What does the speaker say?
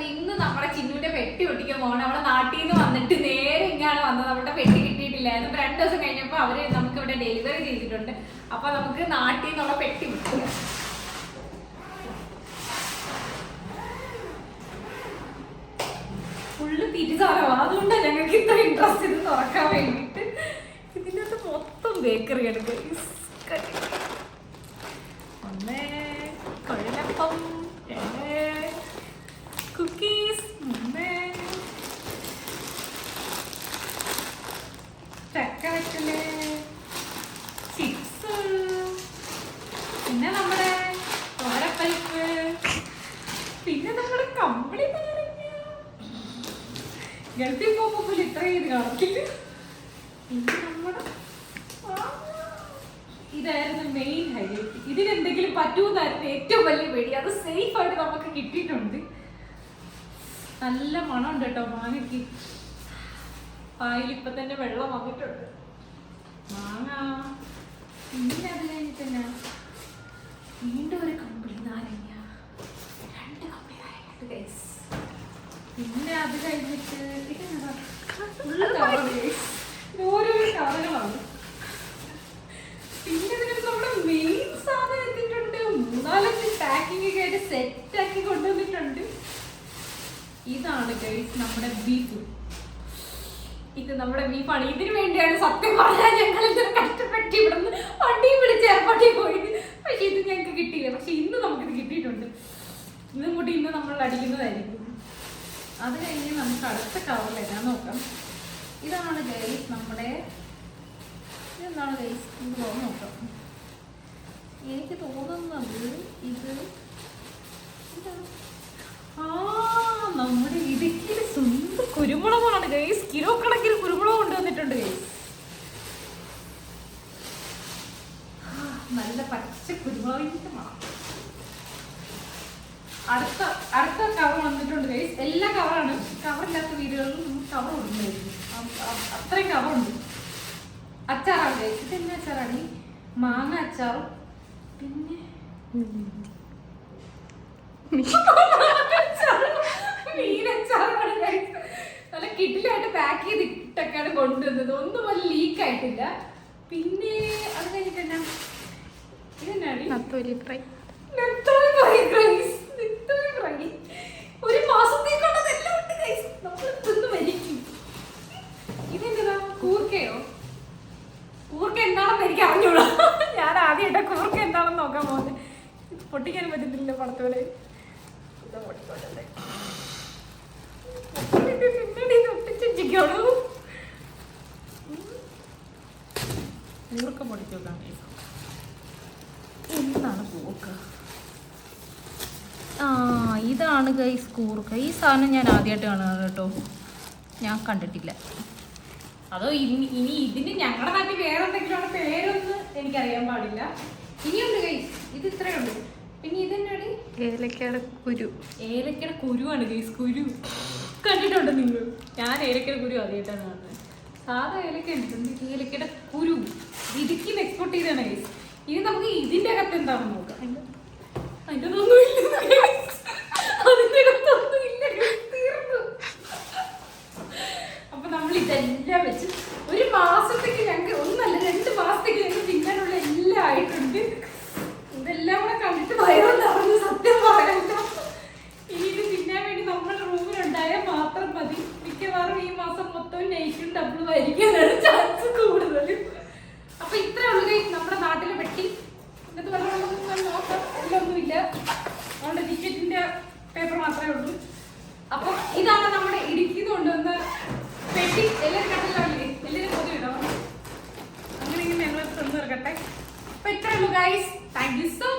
അപ്പൊ ഇന്ന് നമ്മുടെ ചിന്നുവിന്റെ പെട്ടി ഒട്ടിക്കാൻ പോകണം അവിടെ നാട്ടിൽ നിന്ന് വന്നിട്ട് നേരെ ഇങ്ങാണ് വന്നത്. നമ്മുടെ പെട്ടി കിട്ടിയിട്ടില്ലായിരുന്നു അപ്പൊ രണ്ടു ദിവസം കഴിഞ്ഞപ്പോ അവർ നമുക്ക് ഇവിടെ ഡെലിവറി ചെയ്തിട്ടുണ്ട്. അപ്പൊ നമുക്ക് നാട്ടിൽ നിന്നുള്ള പെട്ടി കിട്ടും ഫുള്ള് തിരിച്ചറിയാം അതുകൊണ്ടാണ് ഞങ്ങൾക്ക് ഇത്ര ഇൻട്രസ്റ്റ് ഇത് തുറക്കാൻ വേണ്ടിയിട്ട്. ഇതിന്റെ അകത്ത് മൊത്തം ബേക്കറി ആണ് ഒന്ന് കൊഴലപ്പം രണ്ട് കുക്കീസ് മൂന്ന് ചക്ക വെക്കൽ ചിപ്സ് പിന്നെ നമ്മുടെ തോരപ്പരിപ്പ് പിന്നെ നമ്മുടെ കമ്പിളി നാരങ്ങ ഗൾഫിൽ പോകുമ്പോൾ പോലും ഇത്രയും ഇത് കാണത്തില്ല. പിന്നെ നമ്മുടെ. ഇതായിരുന്നു മെയിൻ ഹൈലൈറ്റ് ഇതിനെന്തെങ്കിലും പറ്റൂന്നായിരുന്നു ഏറ്റവും വലിയ പേടി. അത് സേഫ് ആയിട്ട് നമുക്ക് കിട്ടിയിട്ടുണ്ട്. നല്ല മണമുണ്ട് കേട്ടോ മാങ്ങയ്ക്ക്. പായിൽ ഇപ്പൊ തന്നെ വെള്ളം വന്നിട്ടുണ്ട്. മാങ്ങ. പിന്നെ അത് കഴിഞ്ഞിട്ട് തന്നെ വീണ്ടും ഒരു കമ്പിളി നാരങ്ങ. രണ്ട് കമ്പിളി നാരങ്ങ. പിന്നെ അത് കഴിഞ്ഞിട്ട് ഇതെന്താ? ഓരോരോ കവറുകളാണ്. പിന്നെ ഇതിനകത്ത് നമ്മുടെ മെയിൻ സാധനം എത്തിയിട്ടുണ്ട്. മൂന്നാലഞ്ച് പാക്കിംഗ് ഒക്കെ ആയിട്ട് സെറ്റ് ആക്കി കൊണ്ടുവന്നിട്ടുണ്ട്. ഇതാണ് ഗൈസ് നമ്മുടെ ബീഫ്. ഇത് നമ്മുടെ ബീഫാണ് ഇതിനു വേണ്ടിയാണ് സത്യം പറഞ്ഞാൽ ഞങ്ങൾ ഇതൊരു കഷ്ടപ്പെട്ട് നിന്ന് വണ്ടി വിളിച്ച് എയർപോർട്ടിൽ പോയത്. പക്ഷെ ഇത് ഞങ്ങൾക്ക് കിട്ടിയില്ല. പക്ഷെ ഇന്ന് നമുക്കിത് കിട്ടിയിട്ടുണ്ട്. ഇന്നും കൂടി ഇന്ന് നമ്മൾ അടിക്കുന്നതായിരിക്കും. അത് കഴിഞ്ഞ് നമുക്ക് അടുത്ത കവറിൽ എന്നാ നോക്കാം. ഇതാണ് ഗൈസ് നമ്മുടെ ഇതെന്താണ് ഗൈസ് എന്ന് തോന്നുന്നു നോക്കാം എനിക്ക് തോന്നുന്നത് ഇത്. ആ നമ്മുടെ ഇടുക്കിയിൽ സ്വന്തം കുരുമുളകാണ് ഗൈസ് കിലോ കണക്കിന് കുരുമുളക് കൊണ്ടുവന്നിട്ടുണ്ട് ഗൈസ് നല്ല പച്ച കുരുമുളകിന്റെ മണം അടുത്ത അടുത്ത കവർ വന്നിട്ടുണ്ട് ഗൈസ് എല്ലാ കവറാണ് കവറില്ലാത്ത വീടുകളിലും നമുക്ക് കവർ ഉണ്ടായിരുന്നു അത്രയും കവറുണ്ട് അച്ചാറാണ് ഗൈസ് ഇത് എന്നാ അച്ചാറാണ്? ഈ മാങ്ങ അച്ചാറും പിന്നെ. നല്ല കിഡിലായിട്ട് പാക്ക് ചെയ്ത് ഇട്ടൊക്കെയാണ് കൊണ്ടുവന്നത്. ഒന്നും അത് ലീക്ക് ആയിട്ടില്ല. പിന്നെ അത് കഴിഞ്ഞിട്ട് എന്നാ ഇതെന്നാടി നത്തോലി ഫ്രൈ നെത്തോലി ഫ്രൈ, guys. നെത്തോലി ഫ്രൈ. ഒരു മാസത്തേക്കുള്ളതെല്ലാം ഉണ്ട് guys. നമ്മൾ തിന്ന് മരിക്കും. ഇതെന്താ? കൂർക്കയോ? കൂർക്ക എന്താണെന്ന് എനിക്ക് അറിഞ്ഞൂടാ ഞാൻ ആദ്യമായിട്ട് കൂർക്ക എന്താണെന്ന് നോക്കാൻ പോകുന്നത് ഇത് പൊട്ടിക്കാൻ പറ്റത്തില്ല പടത്തോലെ. പൊടിച്ചു നോക്കാം എന്താണ് കൂർക്ക ആ ഇതാണ് ഗൈസ് കൂർക്ക. ഈ സാധനം ഞാൻ ആദ്യമായിട്ട് കാണുന്നത് കേട്ടോ. ഞാൻ കണ്ടിട്ടില്ല. അതോ ഇനി ഇനി ഇതിന് ഞങ്ങളുടെ നാട്ടിൽ വേറെ എന്തെങ്കിലും പേരൊന്നും എനിക്കറിയാൻ പാടില്ല. ഇനിയുണ്ട് ഗൈസ് ഇത് ഇത്രയുണ്ട് പിന്നെ ഇതെന്നാടി? ഏലക്കയുടെ കുരു. ഏലക്കയുടെ കുരുവാണ് ഗൈസ് കുരു. കണ്ടിട്ടുണ്ടോ നിങ്ങൾ? ഞാൻ ഏലക്കയുടെ കുരു ആദ്യമായിട്ടാണ് കാണുന്നത്. സാധാ ഏലക്ക ഉണ്ട് ഏലക്കയുടെ കുരു? ഇടുക്കി എക്സ്പോർട്ട് ചെയ്താണ് ഗൈസ്. ഇനി നമുക്ക് ഇതിന്റെ അകത്ത് എന്താണെന്ന് നോക്കാം. ഒന്നുമില്ല അതിന്റെ അകത്തൊന്നുമില്ല guys. തീർന്നു. അപ്പൊ നമ്മൾ ഇതെല്ലാം വെച്ച് ഒരു മാസത്തേക്ക് ഞങ്ങൾക്ക് ഒന്നല്ല രണ്ട് മാസത്തേക്ക് ഞങ്ങൾക്ക് തിന്നാനുള്ള എല്ലാം ആയിട്ടുണ്ട് ഇതെല്ലാം കൂടെ കണ്ടിട്ട് വയറും നിറഞ്ഞു സത്യം പറയണ്ട ഇനി ഇത് തിന്നാൻ വേണ്ടി നമ്മൾ റൂമിലുണ്ടായാൽ മാത്രം മതി മിക്കവാറും ഈ മാസം മൊത്തം ആയിരിക്കാനാണ് ചാൻസ് കൂടുതൽ അപ്പൊ ഇത്രേ ഉള്ളൂ guys നമ്മുടെ നാട്ടിലെ പെട്ടി. എന്നിട്ട് പറഞ്ഞാൽ നോക്കാം. എല്ലൊന്നുമില്ല അതുകൊണ്ട് ടിക്കറ്റിന്റെ പേപ്പർ മാത്രമേ ഉള്ളൂ. അപ്പൊ ഇതാണ് നമ്മുടെ ഇടുക്കി കൊണ്ടുവന്ന പെട്ടി. എല്ലാവരും കണ്ടില്ലേ എല്ലാവരും പൊതു ഇടാം അങ്ങനെ ഞങ്ങൾ തന്നു തീർക്കട്ടെ. അപ്പൊ ഇത്രേ ഉള്ളൂ ഗൈസ് താങ്ക് യു സോ